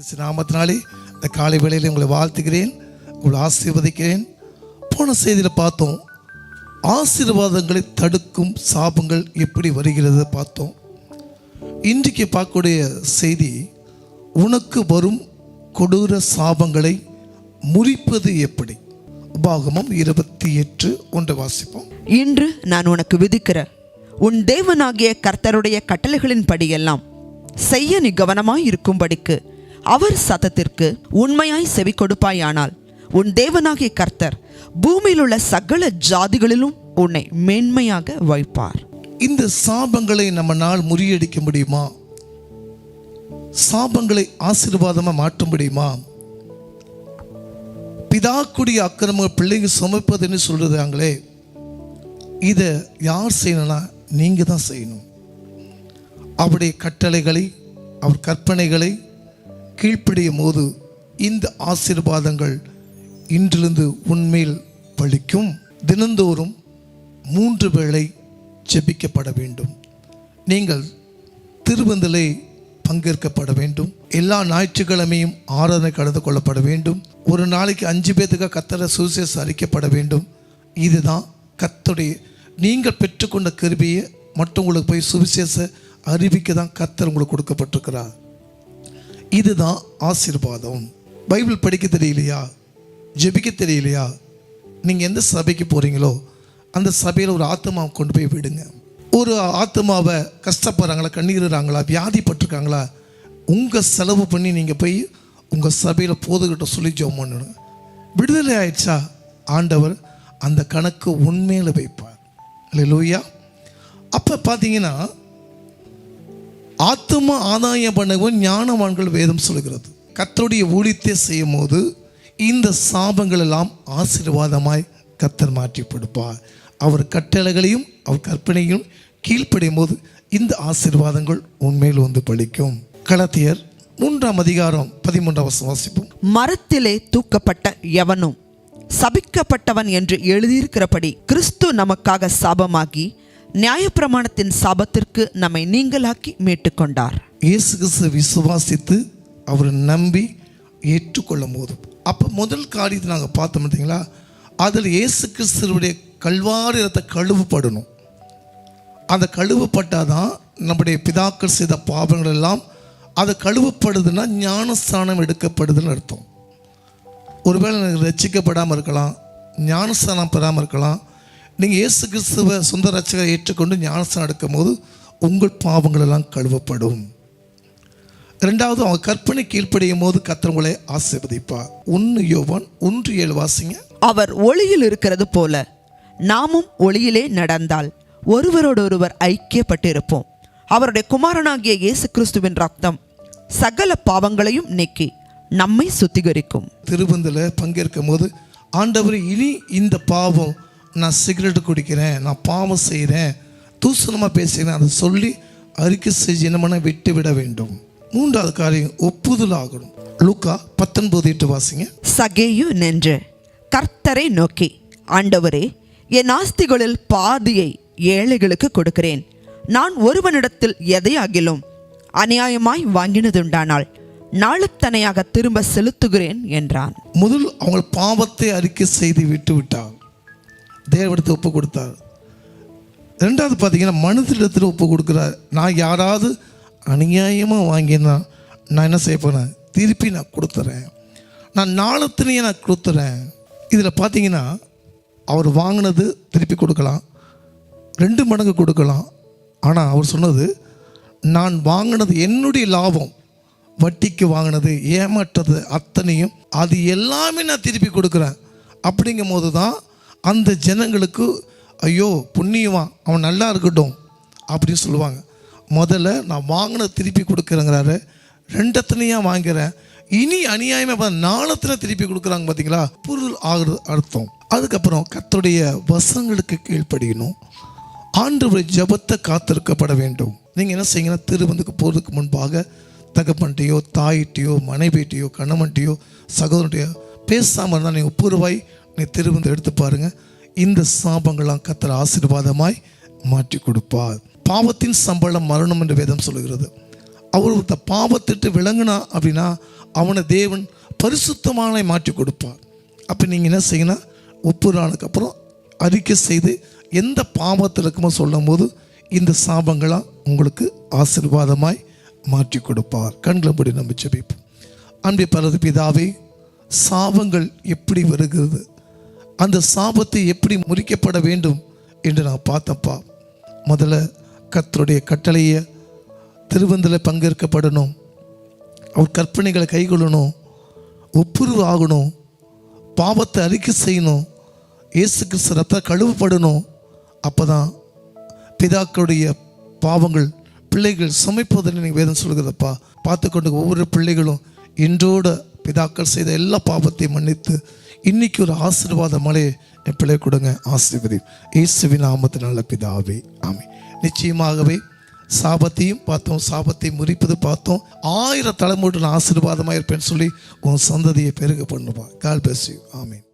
நாமத்தினாலே இந்த காலை வேளையில் உங்களை வாழ்த்துகிறேன் உங்களை ஆசீர்வதிக்கிறேன். போன செய்தியில் பார்த்தோம் ஆசீர்வாதங்களை தடுக்கும் சாபங்கள் எப்படி வருகிறது பார்த்தோம். இன்றைக்கு பார்க்கக்கூடிய செய்தி உனக்கு வரும் கொடூர சாபங்களை முறிப்பது எப்படி? உபாகமம் இருபத்தி எட்டு ஒன்று வாசிப்போம். இன்று நான் உனக்கு விதிக்கிற உன் தேவனாகிய கர்த்தருடைய கட்டளைகளின்படியெல்லாம் செய்ய நீ கவனமாய் இருக்கும்படிக்கு. அவர் சத்தத்திற்கு உண்மையாய் செவி கொடுப்பாயானால் உன் தேவனாகிய கர்த்தர் பூமியில் உள்ள சகல ஜாதிகளிலும் உன்னை மேன்மையாக வைப்பார். இந்த சாபங்களை நம்ம நாள் முறியடிக்க முடியுமா? சாபங்களை ஆசீர்வாதமா மாற்ற முடியுமா? பிதாக்குடைய அக்கிரம பிள்ளைங்க சுமப்பதுன்னு சொல்றாங்களே இதை யார் செய்யணும்னா நீங்க தான் செய்யணும். அவருடைய கட்டளைகளை அவர் கற்பனைகளை கீழ்ப்படியும் போது இந்த ஆசீர்வாதங்கள் இன்றிலிருந்து உண்மையில் பலிக்கும் தினந்தோறும் மூன்று வேளை ஜெபிக்கப்பட வேண்டும். நீங்கள் திருவந்திலே பங்கேற்கப்பட வேண்டும். எல்லா ஞாயிற்றுக்கிழமையும் ஆராதனை கலந்து கொள்ளப்பட வேண்டும். ஒரு நாளைக்கு அஞ்சு பேத்துக்கு கத்தர சுவிசேஷம் அறிக்கப்பட வேண்டும். இதுதான் கத்தருடைய நீங்கள் பெற்றுக்கொண்ட கருவியை மற்றவங்களுக்கு போய் சுவிசேஷ அறிவிக்க தான் கத்தர் உங்களுக்கு கொடுக்கப்பட்டிருக்கிறார். இதுதான் ஆசீர்வாதம். பைபிள் படிக்க தெரியலையா? ஜெபிக்க தெரியலையா? நீங்கள் எந்த சபைக்கு போகிறீங்களோ அந்த சபையில் ஒரு ஆத்மாவை கொண்டு போய் விடுங்க. ஒரு ஆத்மாவை கஷ்டப்படுறாங்களா கண்ணீருறாங்களா வியாதிப்பட்டிருக்காங்களா உங்கள் செலவு பண்ணி நீங்கள் போய் உங்கள் சபையில் போதுகிட்ட சொல்லி ஜெபம் பண்ணணும். விடுதலை ஆயிடுச்சா? ஆண்டவர் அந்த கணக்கு உண்மையில் வைப்பார். லூயா அப்போ பார்த்தீங்கன்னா ஆத்தும ஆதாயம் பண்ணவும் ஞானவான்கள் வேதம் சொல்கிறது கத்தருடைய ஊழியத்தை செய்யும் போது இந்த சாபங்கள் எல்லாம் ஆசீர்வாதமாய் கத்தர் மாற்றி கொடுப்பார் அவர் கட்டளைகளையும் அவர் கற்பனையும் கீழ்ப்படையும் போது இந்த ஆசீர்வாதங்கள் உண்மையில் வந்து பழிக்கும் களத்தியர் மூன்றாம் அதிகாரம் பதிமூன்றாம் வாசிப்போம். மரத்திலே தூக்கப்பட்ட எவனும் சபிக்கப்பட்டவன் என்று எழுதியிருக்கிறபடி கிறிஸ்து நமக்காக சாபமாகி நியாயப்பிரமாணத்தின் சாபத்திற்கு நம்மை நீங்களாக்கி மீட்டுக்கொண்டார். இயேசு கிறிஸ்து விசுவாசித்து அவரை நம்பி ஏற்றுக்கொள்ளும் போது அப்போ முதல் காரியத்தை நாங்கள் பார்த்தோம் பார்த்தீங்களா? அதில் இயேசு கிறிஸ்துவுடைய கல்வாரி ரத்த கழுவுப்படணும். அந்த கழுவப்பட்டாதான் நம்முடைய பிதாக்கள் செய்த பாவங்கள் எல்லாம் அதை கழுவப்படுதுன்னா ஞானஸ்தானம் எடுக்கப்படுதுன்னு அர்த்தம். ஒருவேளை எனக்கு இருக்கலாம் ஞானஸ்தானம் பெறாமல் இருக்கலாம் நீங்கள் இயேசு கிறிஸ்துவ சொந்த ரட்சகரை ஏற்றுக்கொண்டு ஞானஸ்தானம் எடுக்கும் போது உங்கள் பாவங்கள் எல்லாம் கழுவப்படும். ரெண்டாவது அவங்க கற்பனை கீழ்ப்படியும் போது கர்த்தர் உங்களை ஆசீர்வதிப்பார். ஒன்று யோவான் ஒன்று ஏழு வாசிங்க. அவர் ஒளியில் இருக்கிறது போல நாமும் ஒளியிலே நடந்தால் ஒருவரோடொருவர் ஐக்கியப்பட்டிருப்போம். அவருடைய குமாரனாகிய இயேசு கிறிஸ்துவின் ரத்தம் சகல பாவங்களையும் நீக்கி நம்மை சுத்திகரிக்கும். திருப்பந்தில் பங்கேற்கும் போது ஆண்டவர் இனி இந்த பாவம் நான் சிகரெட் குடிக்கிறேன் நான் பாவம் செய்கிறேன் தூசணமாக பேசுகிறேன் அதை சொல்லி அறிக்கை செஞ்சு என்ன பண்ண விட்டு விட வேண்டும். மூன்றாவது காரியம் ஒப்புதல் ஆகணும். லூக்கா பத்தொன்பது எட்டு வாசிங்க. சகேயு நின்று கர்த்தரை நோக்கி ஆண்டவரே என் ஆஸ்திகளில் பாதியை ஏழைகளுக்கு கொடுக்கிறேன். நான் ஒருவனிடத்தில் எதையாகிலும் அநியாயமாய் வாங்கினதுண்டானால் நாளுத்தனையாக திரும்ப செலுத்துகிறேன் என்றான். முதல் அவங்க பாவத்தை அறிக்கை செய்து விட்டு விட்டார் தேவடத்தை ஒப்பு கொடுத்தார். ரெண்டாவது பார்த்தீங்கன்னா மனிதனிடத்தில் ஒப்பு கொடுக்குறாரு. நான் யாராவது அநியாயமாக வாங்கினா நான் என்ன செய்ய போகிறேன் திருப்பி நான் கொடுத்துறேன். நான் நாளத்திலேயே நான் கொடுத்துறேன். இதில் பார்த்தீங்கன்னா அவர் வாங்கினது திருப்பி கொடுக்கலாம். ரெண்டு மடங்கு கொடுக்கலாம். ஆனால் அவர் சொன்னது நான் வாங்கினது என்னுடைய லாபம். வட்டிக்கு வாங்கினது ஏமாற்றது அத்தனையும் அது எல்லாமே நான் திருப்பி கொடுக்குறேன். அப்படிங்கும் போது தான் அந்த ஜனங்களுக்கு ஐயோ புண்ணியவான் அவன் நல்லா இருக்கட்டும் அப்படின்னு சொல்லுவாங்க. முதல்ல நான் வாங்கின திருப்பி கொடுக்குறேங்கிறாரு. ரெண்டத்தனையாக வாங்கிறேன். இனி அநியாயமாக நாளத்தில் திருப்பி கொடுக்குறாங்க பார்த்தீங்களா பொருள் ஆகுறது அர்த்தம். அதுக்கப்புறம் கர்த்தருடைய வசங்களுக்கு கீழ்ப்படியணும். ஆண்டு ஜபத்தை காத்திருக்கப்பட வேண்டும். நீங்கள் என்ன செய்யுங்கன்னா திருவந்துக்கு போகிறதுக்கு முன்பாக தகப்பன்ட்டையோ தாயிட்டையோ மனைவிட்டையோ கணவன்ட்டையோ சகோதரன்ட்டையோ பேசாமல் இருந்தால் நீங்கள் ஒப்புரவாய் நீ திரும்ப எடுத்து பாருங்க. இந்த சாபங்கள்லாம் கத்தர் ஆசீர்வாதமாய் மாற்றி கொடுப்பார். பாவத்தின் சம்பளம் மரணம் என்று வேதம் சொல்லுகிறது. அவர் ஒருத்த பாவத்திட்டு விளங்குனா அப்படின்னா அவனை தேவன் பரிசுத்தமான மாற்றி கொடுப்பார். அப்போ நீங்கள் என்ன செய்யணும் ஒப்புரானதுக்கப்புறம் அப்புறம் அறிக்கை செய்து எந்த பாவத்தில் இருக்குமோ சொல்லும் போது இந்த சாபங்களாக உங்களுக்கு ஆசீர்வாதமாய் மாற்றி கொடுப்பார். கண்களை நம்பி நம்ம ஜெபிப்போம் அன்பை பரது பிதாவே சாபங்கள் எப்படி வருகிறது? அந்த சாபத்தை எப்படி முறிக்கப்பட வேண்டும் என்று நான் பார்த்தப்பா. முதல்ல கத்தருடைய கட்டளையை திருவந்தில் பங்கேற்கப்படணும். அவர் கற்பனைகளை கைகொள்ளணும். ஒப்புரவு ஆகணும். பாவத்தை அறிக்கை செய்யணும். இயேசு கிறிஸ்து ரத்த கழுவப்படணும். அப்போ தான் பிதாக்களுடைய பாவங்கள் பிள்ளைகள் சமைப்பதில் நீங்கள் வேதம் சொல்கிறதப்பா பார்த்து கொண்டு ஒவ்வொரு பிள்ளைகளும் இன்றோட பிதாக்கள் செய்த எல்லா பாவத்தையும் மன்னித்து இன்னைக்கு ஒரு ஆசீர்வாத மலை என் பிள்ளை கொடுங்க ஆசீர்வதி இயேசுவின் நாமத்தினால பிதாவே ஆமே நிச்சயமாகவே சாபத்தையும் பார்த்தோம் சாபத்தை முறிப்பது பார்த்தோம். ஆயிரம் தலைமுறை நான் ஆசீர்வாதமாக இருப்பேன்னு சொல்லி உன் சந்ததியை பெருக பண்ணுவான் கால் பேசி ஆமீன்